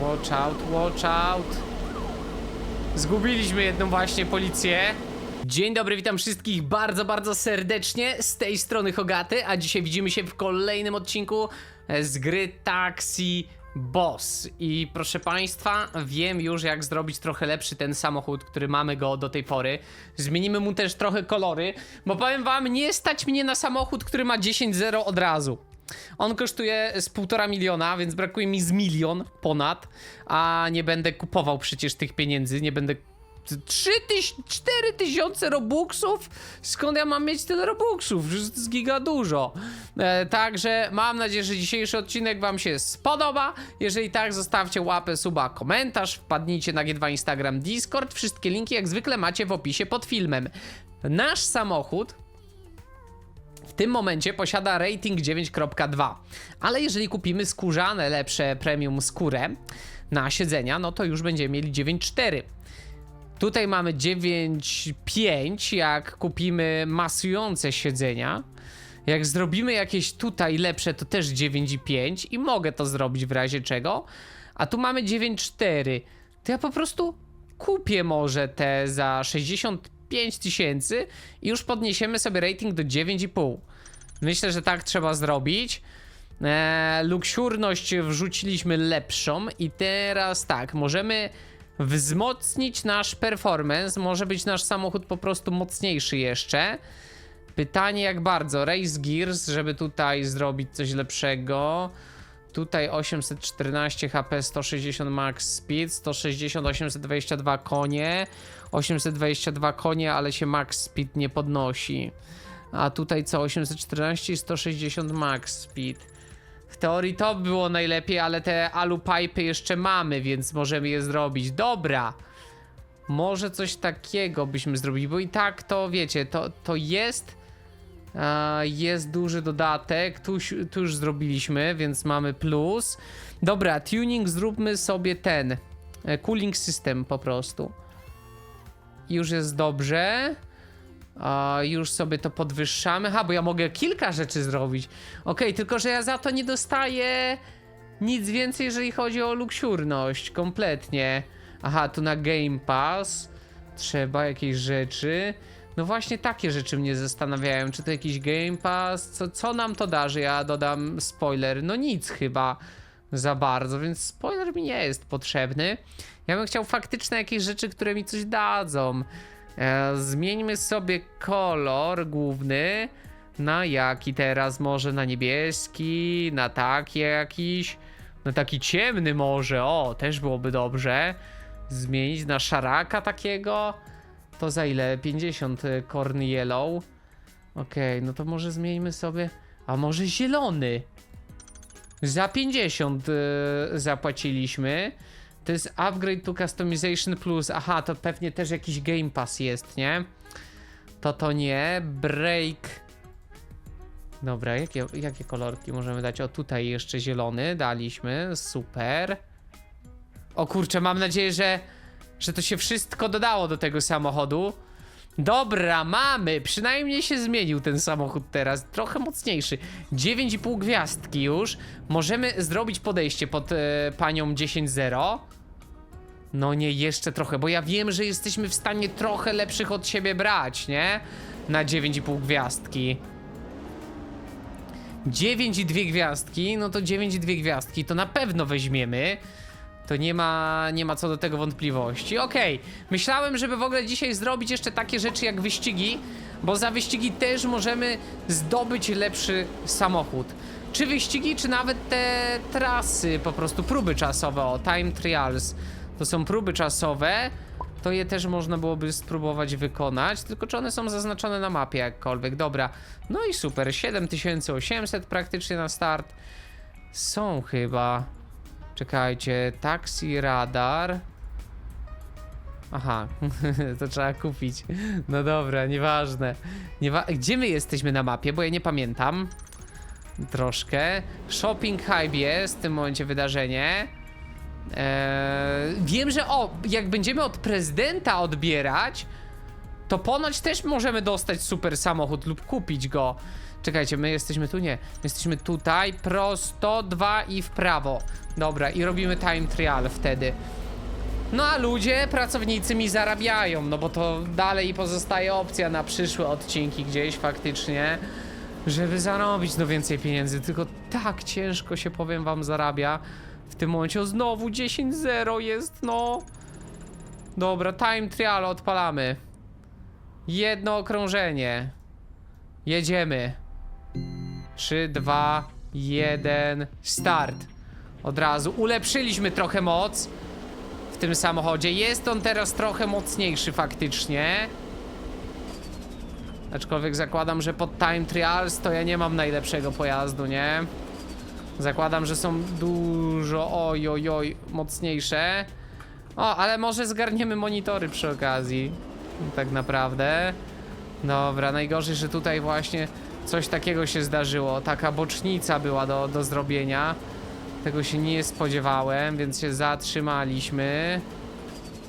Watch out, watch out. Zgubiliśmy jedną właśnie policję. Dzień dobry, witam wszystkich bardzo, bardzo serdecznie. Z tej strony Hogaty, a dzisiaj widzimy się w kolejnym odcinku z gry Taxi Boss. I proszę Państwa, wiem już jak zrobić trochę lepszy ten samochód, który mamy go do tej pory. Zmienimy mu też trochę kolory, bo powiem Wam, nie stać mnie na samochód, który ma 10-0 od razu. On kosztuje z półtora miliona, więc brakuje mi z milion ponad, a nie będę kupował przecież tych pieniędzy, nie będę... 3 tyś, 4 tysiące robuxów? Skąd ja mam mieć tyle robuxów? To jest giga dużo. E, także mam nadzieję, że dzisiejszy odcinek wam się spodoba. Jeżeli tak, zostawcie łapę, suba, komentarz, wpadnijcie na G2 Instagram, Discord. Wszystkie linki jak zwykle macie w opisie pod filmem. Nasz samochód tym momencie posiada rating 9.2, ale jeżeli kupimy skórzane lepsze premium skórę na siedzenia, no to już będziemy mieli 9.4. Tutaj mamy 9.5, jak kupimy masujące siedzenia. Jak zrobimy jakieś tutaj lepsze, to też 9.5 i mogę to zrobić w razie czego. A tu mamy 9.4. To ja po prostu kupię może te za 65 tysięcy i już podniesiemy sobie rating do 9,5. Myślę, że tak trzeba zrobić. Eee, luksiurność wrzuciliśmy lepszą i teraz tak, możemy wzmocnić nasz performance. Może być nasz samochód po prostu mocniejszy jeszcze. Pytanie jak bardzo. Race Gears, żeby tutaj zrobić coś lepszego. Tutaj 814 HP, 160 max speed, 160, 822 konie, 822 konie, ale się max speed nie podnosi. A tutaj co, 814 i 160 max speed. W teorii to było najlepiej, ale te alu pipe jeszcze mamy, więc możemy je zrobić. Dobra. Może coś takiego byśmy zrobili, bo i tak to wiecie, to, to jest jest duży dodatek, tu, tu już zrobiliśmy, więc mamy plus. Dobra, tuning zróbmy sobie ten e, cooling system po prostu. Już jest dobrze. Już sobie to podwyższamy. Ha, bo ja mogę kilka rzeczy zrobić. Okej, tylko że ja za to nie dostaję nic więcej, jeżeli chodzi o luksiurność. Kompletnie. Aha, tu na Game Pass trzeba jakieś rzeczy. No właśnie takie rzeczy mnie zastanawiają. Czy to jakiś Game Pass? Co, co nam to da, że ja dodam spoiler? No nic chyba za bardzo, więc spoiler mi nie jest potrzebny. Ja bym chciał faktyczne jakieś rzeczy, które mi coś dadzą. E, zmieńmy sobie kolor główny na jaki teraz? Może na niebieski, na taki jakiś, na taki ciemny może, o, też byłoby dobrze. Zmienić na szaraka takiego. To za ile? 50 corn yellow. Okej, no to może zmieńmy sobie, a może zielony. Za 50 y, zapłaciliśmy. To jest upgrade to customization plus. Aha, to pewnie też jakiś Game Pass jest, nie? To to nie. Break. Dobra, jakie, jakie kolorki możemy dać? O, tutaj jeszcze zielony daliśmy. Super. O kurczę, mam nadzieję, że, że to się wszystko dodało do tego samochodu. Dobra, mamy. Przynajmniej się zmienił ten samochód teraz. Trochę mocniejszy. 9,5 gwiazdki już. Możemy zrobić podejście pod e, panią 10.0. No nie, jeszcze trochę, bo ja wiem, że jesteśmy w stanie trochę lepszych od siebie brać, nie? Na 9,5 gwiazdki. 9,2 gwiazdki, no to 9,2 gwiazdki to na pewno weźmiemy. To nie ma, nie ma co do tego wątpliwości. Okej, myślałem, żeby w ogóle dzisiaj zrobić jeszcze takie rzeczy jak wyścigi, bo za wyścigi też możemy zdobyć lepszy samochód. Czy wyścigi, czy nawet te trasy, po prostu próby czasowe, o, time trials. To są próby czasowe, to je też można byłoby spróbować wykonać, tylko czy one są zaznaczone na mapie jakkolwiek. Dobra, no i super, 7800 praktycznie na start. Są chyba. Czekajcie, taxi radar. Aha, to trzeba kupić. No dobra, nieważne. Niewa Gdzie my jesteśmy na mapie? Bo ja nie pamiętam. Troszkę. Shopping Hype jest w tym momencie wydarzenie. Eee, wiem, że o, jak będziemy od prezydenta odbierać, to ponoć też możemy dostać super samochód lub kupić go. Czekajcie, my jesteśmy tu? Nie. My jesteśmy tutaj, prosto, dwa i w prawo. Dobra, i robimy time trial wtedy. No a ludzie, pracownicy mi zarabiają, no bo to dalej pozostaje opcja na przyszłe odcinki gdzieś faktycznie, żeby zarobić no więcej pieniędzy, tylko tak ciężko się powiem wam zarabia. W tym momencie o, znowu 10-0 jest, no. Dobra, time trial odpalamy. Jedno okrążenie. Jedziemy. 3, 2, 1, start. Od razu ulepszyliśmy trochę moc w tym samochodzie. Jest on teraz trochę mocniejszy faktycznie. Aczkolwiek zakładam, że pod Time Trials to ja nie mam najlepszego pojazdu, nie? Zakładam, że są dużo, oj, oj, oj, mocniejsze. O, ale może zgarniemy monitory przy okazji. Tak naprawdę. Dobra, najgorzej, że tutaj właśnie coś takiego się zdarzyło. Taka bocznica była do, do zrobienia. Tego się nie spodziewałem, więc się zatrzymaliśmy.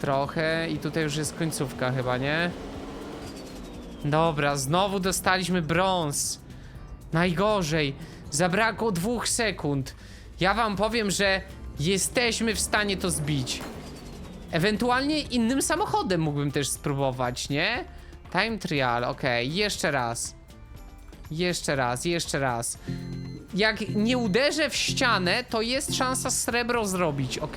Trochę i tutaj już jest końcówka chyba, nie? Dobra, znowu dostaliśmy brąz. Najgorzej. Zabrakło dwóch sekund. Ja wam powiem, że jesteśmy w stanie to zbić. Ewentualnie innym samochodem mógłbym też spróbować, nie? Time trial, okej, jeszcze raz. Jeszcze raz, jeszcze raz. Jak nie uderzę w ścianę, to jest szansa srebro zrobić, ok?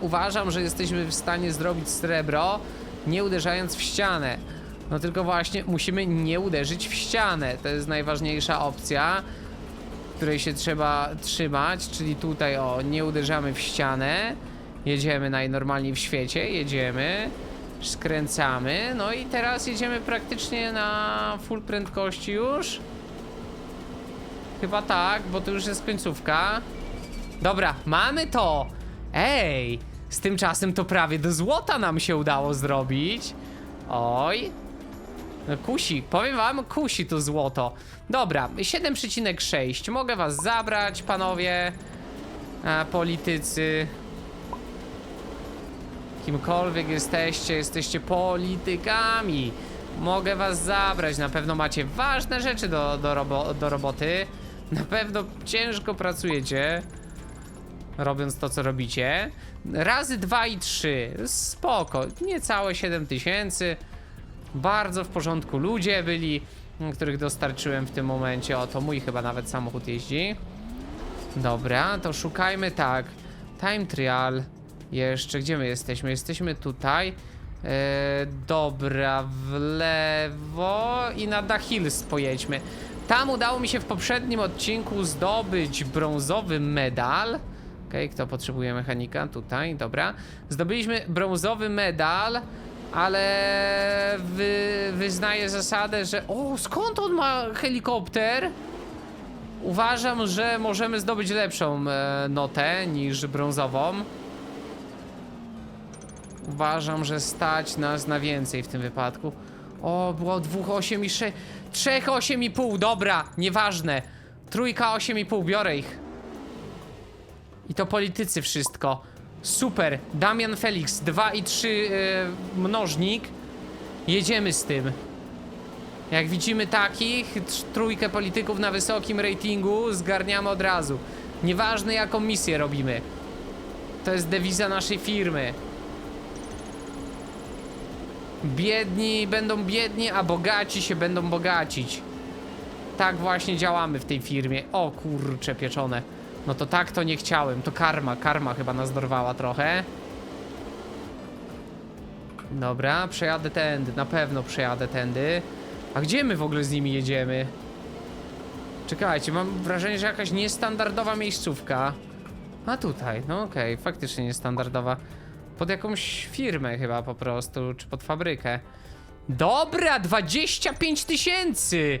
Uważam, że jesteśmy w stanie zrobić srebro, nie uderzając w ścianę. No tylko właśnie musimy nie uderzyć w ścianę. To jest najważniejsza opcja, której się trzeba trzymać, czyli tutaj o, nie uderzamy w ścianę. Jedziemy najnormalniej w świecie, jedziemy, skręcamy, no i teraz jedziemy praktycznie na full prędkości już. Chyba tak, bo to już jest końcówka. Dobra, mamy to! Ej! Z tym czasem to prawie do złota nam się udało zrobić. Oj. No kusi, powiem wam, kusi to złoto. Dobra, 7,6. Mogę was zabrać, panowie. A, politycy. Kimkolwiek jesteście, jesteście politykami. Mogę was zabrać. Na pewno macie ważne rzeczy do, do, robo do roboty. Na pewno ciężko pracujecie. Robiąc to, co robicie. Razy 2 i 3. Spoko. Niecałe 7 tysięcy. Bardzo w porządku ludzie byli, których dostarczyłem w tym momencie. O, to mój chyba nawet samochód jeździ. Dobra, to szukajmy tak. Time trial. Jeszcze, gdzie my jesteśmy? Jesteśmy tutaj. E, dobra, w lewo i na The Hills pojedźmy. Tam udało mi się w poprzednim odcinku zdobyć brązowy medal. Okej, kto potrzebuje mechanika? Tutaj, dobra. Zdobyliśmy brązowy medal, ale wy, wyznaję zasadę, że... O, skąd on ma helikopter? Uważam, że możemy zdobyć lepszą e, notę niż brązową. Uważam, że stać nas na więcej w tym wypadku. O, było dwóch 8 i 6. Trzech 8,5, dobra, nieważne. Trójka 8,5, biorę ich. I to politycy wszystko. Super. Damian Felix, 2 i 3 yy, mnożnik. Jedziemy z tym. Jak widzimy takich, tr- trójkę polityków na wysokim ratingu zgarniamy od razu. Nieważne jaką misję robimy. To jest dewiza naszej firmy. Biedni będą biedni, a bogaci się będą bogacić. Tak właśnie działamy w tej firmie. O kurcze pieczone. No to tak to nie chciałem. To karma, karma chyba nas dorwała trochę. Dobra, przejadę tędy, na pewno przejadę tędy. A gdzie my w ogóle z nimi jedziemy? Czekajcie, mam wrażenie, że jakaś niestandardowa miejscówka. A tutaj, no okej, faktycznie niestandardowa. Pod jakąś firmę chyba po prostu, czy pod fabrykę. Dobra, 25 tysięcy!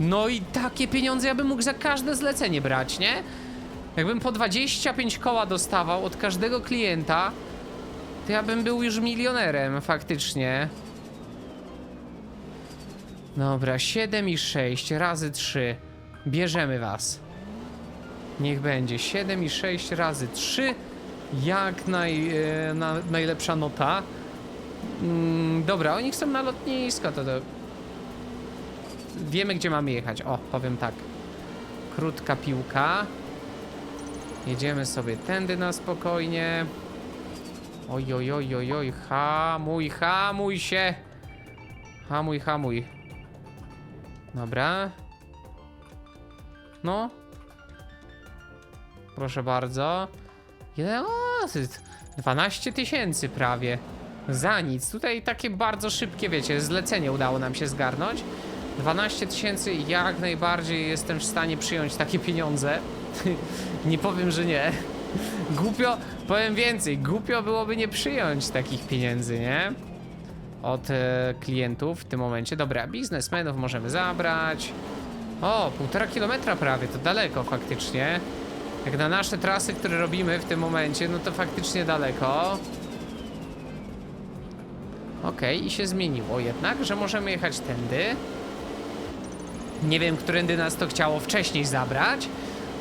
No i takie pieniądze ja bym mógł za każde zlecenie brać, nie? Jakbym po 25 koła dostawał od każdego klienta, to ja bym był już milionerem, faktycznie. Dobra, 7 i 6 razy 3. Bierzemy was. Niech będzie 7 i 6 razy 3. Jak naj, e, na, najlepsza nota. Mm, dobra, oni chcą na lotnisko, to, to wiemy gdzie mamy jechać. O, powiem tak. Krótka piłka. Jedziemy sobie tędy na spokojnie. Oj, oj, oj, oj, oj, hamuj, hamuj się. Hamuj, hamuj. Dobra. No. Proszę bardzo. Ile? O, ty- 12 tysięcy prawie. Za nic. Tutaj takie bardzo szybkie, wiecie, zlecenie udało nam się zgarnąć. 12 tysięcy jak najbardziej jestem w stanie przyjąć takie pieniądze. nie powiem, że nie. Głupio, powiem więcej, głupio byłoby nie przyjąć takich pieniędzy, nie? Od e, klientów w tym momencie. Dobra, biznesmenów możemy zabrać. O, półtora kilometra prawie, to daleko faktycznie. Jak na nasze trasy, które robimy w tym momencie, no to faktycznie daleko. Okej, i się zmieniło jednak, że możemy jechać tędy. Nie wiem, którędy nas to chciało wcześniej zabrać,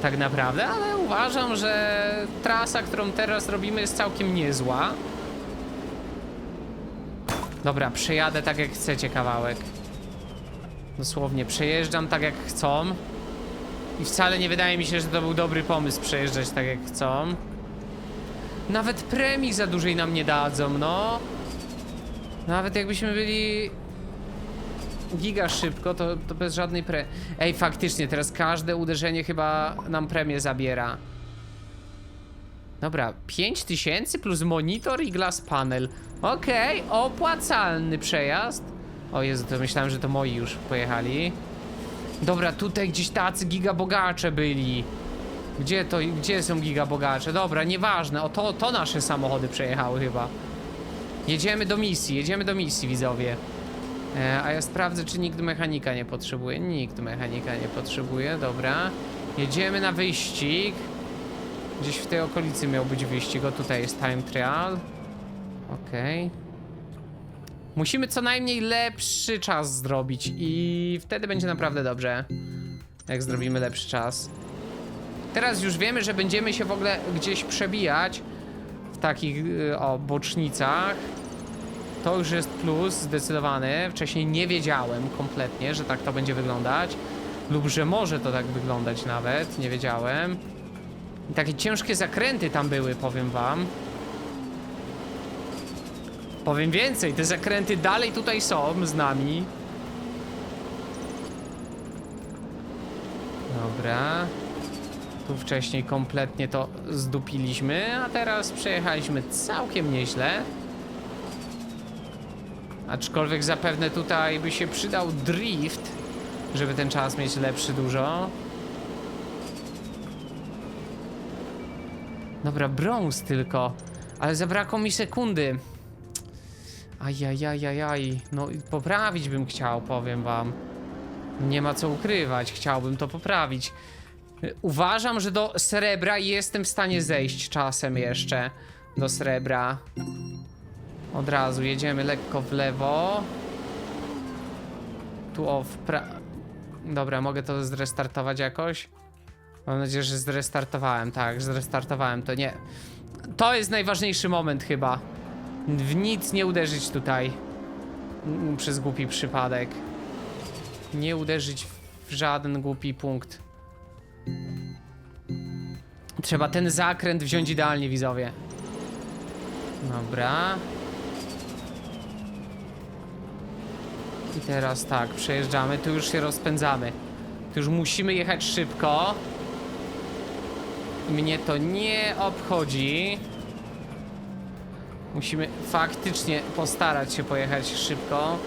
tak naprawdę, ale uważam, że trasa, którą teraz robimy, jest całkiem niezła. Dobra, przejadę tak jak chcecie kawałek. Dosłownie, przejeżdżam tak jak chcą. I wcale nie wydaje mi się, że to był dobry pomysł przejeżdżać tak jak chcą. Nawet premii za dużej nam nie dadzą, no. Nawet jakbyśmy byli giga szybko, to, to bez żadnej pre... Ej, faktycznie, teraz każde uderzenie chyba nam premię zabiera. Dobra, 5000 plus monitor i glass panel. Okej, opłacalny przejazd. O Jezu, to myślałem, że to moi już pojechali. Dobra, tutaj gdzieś tacy gigabogacze byli. Gdzie to, gdzie są gigabogacze? Dobra, nieważne, o to, to nasze samochody przejechały chyba. Jedziemy do misji, jedziemy do misji, widzowie. E, a ja sprawdzę, czy nikt mechanika nie potrzebuje. Nikt mechanika nie potrzebuje, dobra. Jedziemy na wyścig. Gdzieś w tej okolicy miał być wyścig, o tutaj jest time trial. Okej. Musimy co najmniej lepszy czas zrobić i wtedy będzie naprawdę dobrze. Jak zrobimy lepszy czas. Teraz już wiemy, że będziemy się w ogóle gdzieś przebijać w takich y, o bocznicach. To już jest plus zdecydowany. Wcześniej nie wiedziałem kompletnie, że tak to będzie wyglądać. Lub że może to tak wyglądać nawet. Nie wiedziałem. I takie ciężkie zakręty tam były, powiem wam. Powiem więcej, te zakręty dalej tutaj są z nami. Dobra. Tu wcześniej kompletnie to zdupiliśmy, a teraz przejechaliśmy całkiem nieźle. Aczkolwiek zapewne tutaj by się przydał drift, żeby ten czas mieć lepszy dużo. Dobra, brąz tylko, ale zabrakło mi sekundy. Ajajajajaj, no poprawić bym chciał, powiem wam. Nie ma co ukrywać, chciałbym to poprawić. Uważam, że do srebra jestem w stanie zejść czasem jeszcze. Do srebra. Od razu jedziemy lekko w lewo. Tu o w pra... Dobra, mogę to zrestartować jakoś? Mam nadzieję, że zrestartowałem, tak, zrestartowałem to, nie. To jest najważniejszy moment chyba. W nic nie uderzyć tutaj. Przez głupi przypadek. Nie uderzyć w żaden głupi punkt. Trzeba ten zakręt wziąć idealnie, widzowie. Dobra. I teraz tak, przejeżdżamy, tu już się rozpędzamy. Tu już musimy jechać szybko. Mnie to nie obchodzi. Musimy faktycznie postarać się pojechać szybko.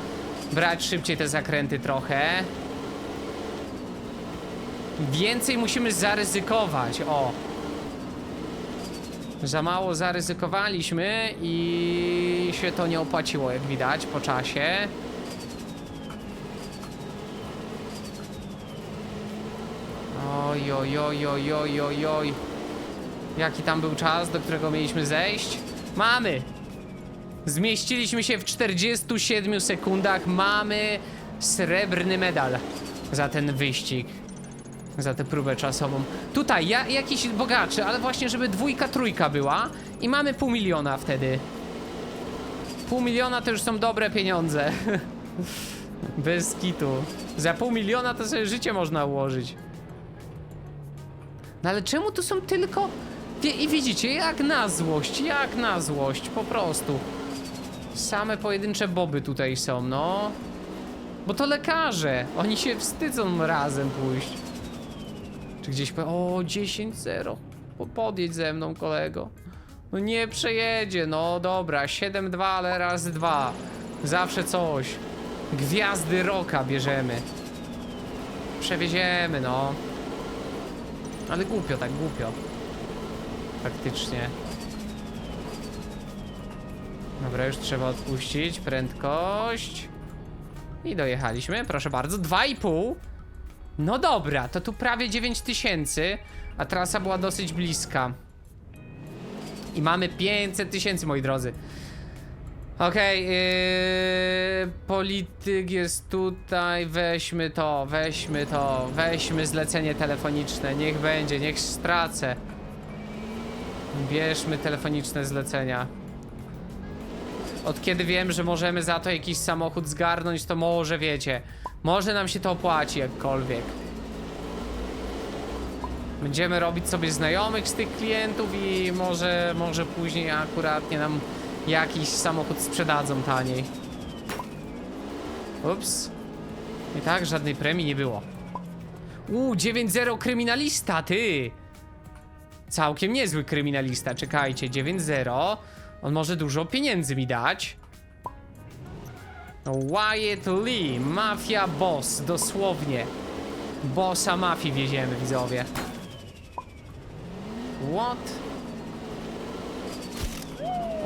Brać szybciej te zakręty trochę. Więcej musimy zaryzykować. O. Za mało zaryzykowaliśmy i się to nie opłaciło, jak widać, po czasie. Oj, oj, oj, oj, oj, oj, oj. Jaki tam był czas, do którego mieliśmy zejść? Mamy! Zmieściliśmy się w 47 sekundach. Mamy srebrny medal za ten wyścig. Za tę próbę czasową. Tutaj ja, jakiś bogaczy, ale właśnie, żeby dwójka, trójka była. I mamy pół miliona wtedy. Pół miliona to już są dobre pieniądze. Bez kitu. Za pół miliona to sobie życie można ułożyć. No ale czemu tu są tylko... I widzicie, jak na złość, jak na złość, po prostu. Same pojedyncze boby tutaj są, no. Bo to lekarze, oni się wstydzą razem pójść. Czy gdzieś po... O, 10-0. Po- Podjedź ze mną, kolego. No nie przejedzie, no dobra, 7-2, ale razy 2. Zawsze coś. Gwiazdy roka bierzemy. Przewieziemy, no. Ale głupio, tak głupio. Faktycznie. Dobra, już trzeba odpuścić prędkość. I dojechaliśmy, proszę bardzo. 2,5. No dobra, to tu prawie 9000, a trasa była dosyć bliska. I mamy 500 tysięcy, moi drodzy. Okej, yy, polityk jest tutaj, weźmy to, weźmy to, weźmy zlecenie telefoniczne, niech będzie, niech stracę. Bierzmy telefoniczne zlecenia. Od kiedy wiem, że możemy za to jakiś samochód zgarnąć, to może wiecie, może nam się to opłaci jakkolwiek. Będziemy robić sobie znajomych z tych klientów i może, może później akuratnie nam jakiś samochód sprzedadzą taniej. Ups. I tak żadnej premii nie było. Uuu, 9-0 kryminalista, ty! Całkiem niezły kryminalista, czekajcie, 9-0. On może dużo pieniędzy mi dać. Wyatt Lee, mafia boss, dosłownie. Bossa mafii wieziemy, widzowie. What?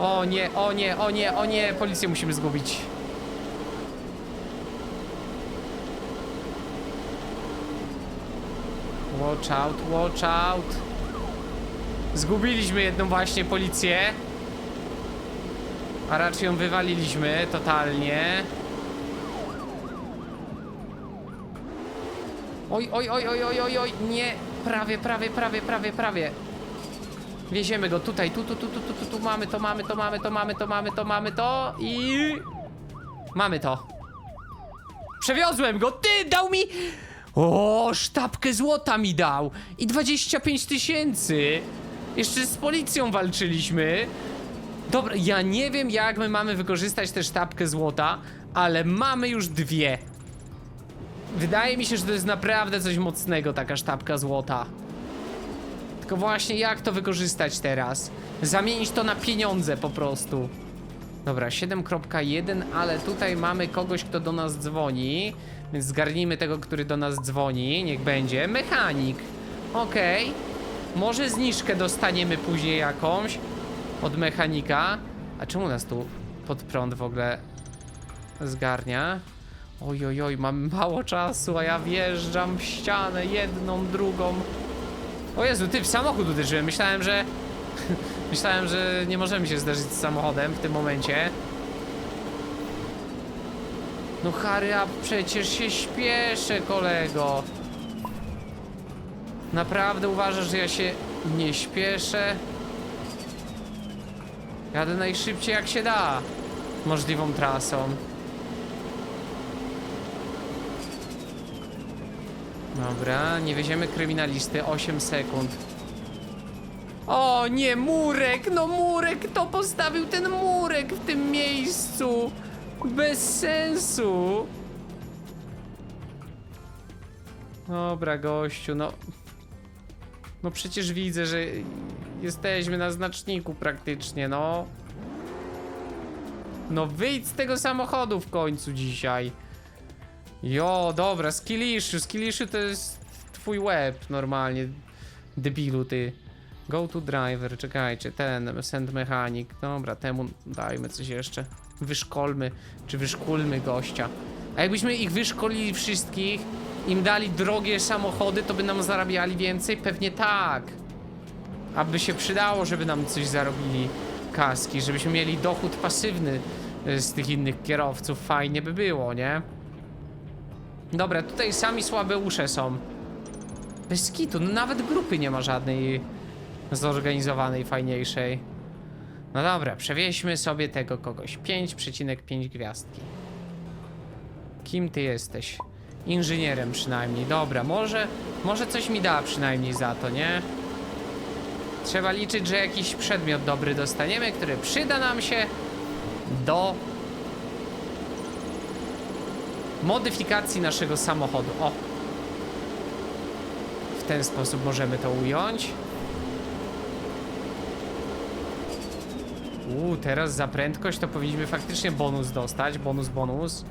O nie, o nie, o nie, o nie, policję musimy zgubić. Watch out, watch out. Zgubiliśmy jedną właśnie policję. A raczej ją wywaliliśmy totalnie. Oj, oj, oj, oj, oj, oj, oj, nie. Prawie, prawie, prawie, prawie, prawie. Wieziemy go tutaj, tu, tu, tu, tu, tu, tu, tu, mamy to, mamy to, mamy to, mamy to, mamy to, mamy to i... Mamy to. Przewiozłem go, ty dał mi... O, sztabkę złota mi dał i 25 tysięcy. Jeszcze z policją walczyliśmy. Dobra, ja nie wiem jak my mamy wykorzystać tę sztabkę złota, ale mamy już dwie. Wydaje mi się, że to jest naprawdę coś mocnego, taka sztabka złota. Tylko właśnie jak to wykorzystać teraz? Zamienić to na pieniądze po prostu. Dobra, 7.1, ale tutaj mamy kogoś, kto do nas dzwoni. Więc zgarnijmy tego, który do nas dzwoni. Niech będzie. Mechanik. Okej. Może zniżkę dostaniemy później jakąś od mechanika. A czemu nas tu pod prąd w ogóle zgarnia? Oj, oj, oj, mam mało czasu, a ja wjeżdżam w ścianę jedną, drugą. O Jezu, ty w samochód uderzyłem. Myślałem, że. Myślałem, że nie możemy się zderzyć z samochodem w tym momencie. No Harry, a przecież się śpieszę, kolego. Naprawdę uważasz, że ja się nie śpieszę? Jadę najszybciej jak się da. Możliwą trasą. Dobra, nie weźmiemy kryminalisty, 8 sekund. O nie, murek! No murek! Kto postawił ten murek w tym miejscu? Bez sensu! Dobra, gościu, no... No przecież widzę, że jesteśmy na znaczniku praktycznie, no. No wyjdź z tego samochodu w końcu dzisiaj. Jo, dobra, Skillishu, Skillishu to jest twój łeb normalnie, debilu ty. Go to driver, czekajcie, ten, send mechanic, dobra, temu dajmy coś jeszcze. Wyszkolmy, czy wyszkolmy gościa. A jakbyśmy ich wyszkolili wszystkich, im dali drogie samochody, to by nam zarabiali więcej? Pewnie tak. Aby się przydało, żeby nam coś zarobili kaski, żebyśmy mieli dochód pasywny y, z tych innych kierowców, fajnie by było, nie? Dobra, tutaj sami słabe usze są. Bez kitu, no nawet grupy nie ma żadnej zorganizowanej, fajniejszej. No dobra, przewieźmy sobie tego kogoś. 5,5 gwiazdki. Kim ty jesteś? Inżynierem przynajmniej. Dobra, może, może coś mi da przynajmniej za to, nie? Trzeba liczyć, że jakiś przedmiot dobry dostaniemy, który przyda nam się do modyfikacji naszego samochodu. O! W ten sposób możemy to ująć. Uuu, teraz za prędkość to powinniśmy faktycznie bonus dostać. Bonus, bonus.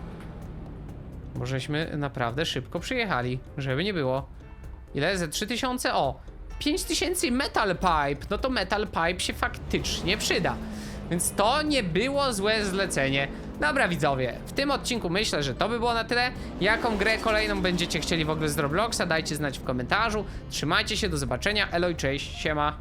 Bożeśmy naprawdę szybko przyjechali, żeby nie było. Ile? Ze 3000? O! 5000 metal pipe! No to metal pipe się faktycznie przyda. Więc to nie było złe zlecenie. Dobra widzowie, w tym odcinku myślę, że to by było na tyle. Jaką grę kolejną będziecie chcieli w ogóle z Robloxa, dajcie znać w komentarzu. Trzymajcie się, do zobaczenia. Elo i cześć, siema.